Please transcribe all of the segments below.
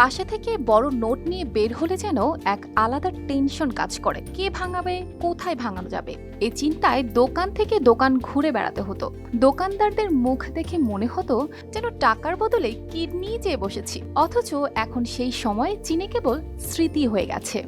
বাসা থেকে বড় নোট নিয়ে বের হলে যেন এক আলাদা টেনশন কাজ করে। কে ভাঙাবে? কোথায় ভাঙানো যাবে? এ চিন্তায় দোকান থেকে দোকান ঘুরে বেড়াতে হতো। দোকানদারদের মুখ দেখে মনে হতো যেন টাকার বদলে কিডনি চেয়ে বসেছি। অথচ এখন সেই সময় চীনে কেবল স্মৃতি হয়ে গেছে।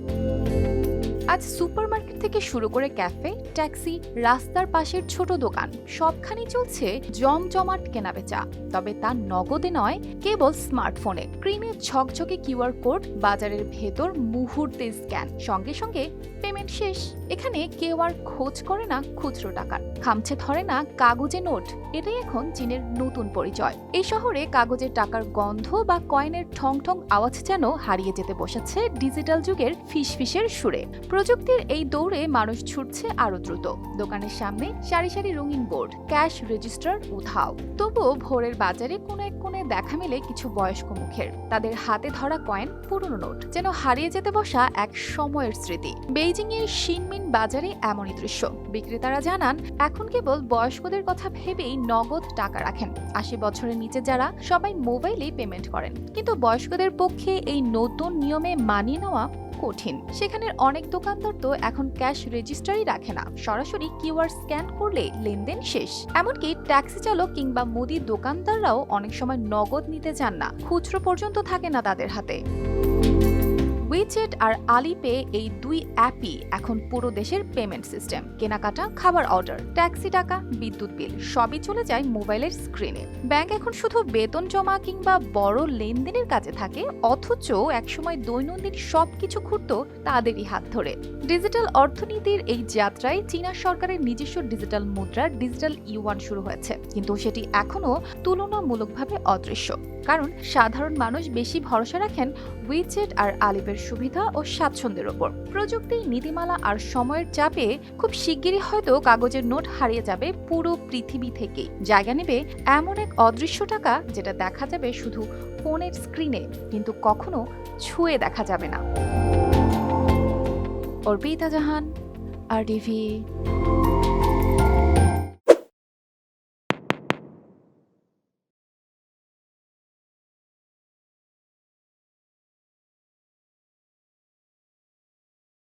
আজ সুপারমার্কেট থেকে শুরু করে ক্যাফে, ট্যাক্সি, রাস্তার পাশের ছোট দোকান সবখানি চলছে জমজমাট কেনাবেচা। তবে তা নগদে নয়, কেবল স্মার্টফোনে। স্ক্রিনে ঝকঝকে কিউআর কোড, বাজারের ভেতর মুহূর্তে স্ক্যান। সঙ্গে সঙ্গে পেমেন্ট শেষ। এখানে কেউ আর খোঁজ করে না খুচরো টাকার। খামছে ধরে না কাগজে নোট। এটাই এখন চীনের নতুন পরিচয়। এই শহরে কাগজের টাকার গন্ধ বা কয়েনের ঠং ঠং আওয়াজ যেন হারিয়ে যেতে বসেছে ডিজিটাল যুগের ফিসফিসের সুরে। প্রযুক্তির এই দৌড়ে মানুষ ছুটছে আরও দ্রুত। দোকানের সামনে সারি সারি রঙিন বোর্ড, ক্যাশ রেজিস্টার উধাও তবুও ভোরের বাজারে কোনো এক কোণে দেখা মেলে কিছু বয়স্ক মুখের। তাদের হাতে ধরা কয়েন, পুরনো নোট, যেন হারিয়ে যেতে বসা এক সময়ের স্মৃতি। বেইজিং এর শিনমিন বাজারে এমনই দৃশ্য। বিক্রেতারা জানান, এখন কেবল বয়স্কদের কথা ভেবেই নগদ টাকা রাখেন। আশি বছরের নিচে যারা সবাই মোবাইলে পেমেন্ট করেন। কিন্তু বয়স্কদের পক্ষে এই নতুন নিয়মে মানিয়ে নেওয়া কঠিন। সেখানের অনেক দোকানদার তো এখন ক্যাশ রেজিস্টারই রাখে না। সরাসরি কিউআর স্ক্যান করলে লেনদেন শেষ। এমনকি ট্যাক্সি চালক কিংবা মুদি দোকানদাররাও অনেক সময় নগদ নিতে চান না। খুচরো পর্যন্ত থাকে না তাদের হাতে। উইচেট আর আলিপে এই দুই অ্যাপই এখন পুরো দেশের পেমেন্ট সিস্টেম কেনাকাটা, খাবার অর্ডার ট্যাক্সি টাকা, বিদ্যুৎ বিল সবই চলে যায় মোবাইলের স্ক্রিনে ব্যাংক এখন শুধু বেতন জমা কিংবা বড় লেনদেনের কাজে থাকে, অথচ একসময় দৈনন্দিন সবকিছু ঘুরত তাদেরই হাত ধরে। ডিজিটাল অর্থনীতির এই যাত্রায় চীনা সরকারের নিজস্ব ডিজিটাল মুদ্রা ডিজিটাল ইউয়ান শুরু হয়েছে, কিন্তু সেটি এখনও তুলনামূলকভাবে অদৃশ্য। কারণ সাধারণ মানুষ বেশি ভরসা রাখেন উইচেট আর আলিপের সুবিধা ও স্বাচ্ছন্দ্যের ওপর প্রযুক্তি, নীতিমালা আর সময়ের চাপে খুব শিগগিরই হয়তো কাগজের নোট হারিয়ে যাবে পুরো পৃথিবী থেকেই। জায়গা নেবে এমন এক অদৃশ্য টাকা যেটা দেখা যাবে শুধু ফোনের স্ক্রিনে, কিন্তু কখনো ছুঁয়ে দেখা যাবে না। অর্পিতা জাহান, আর টিভি।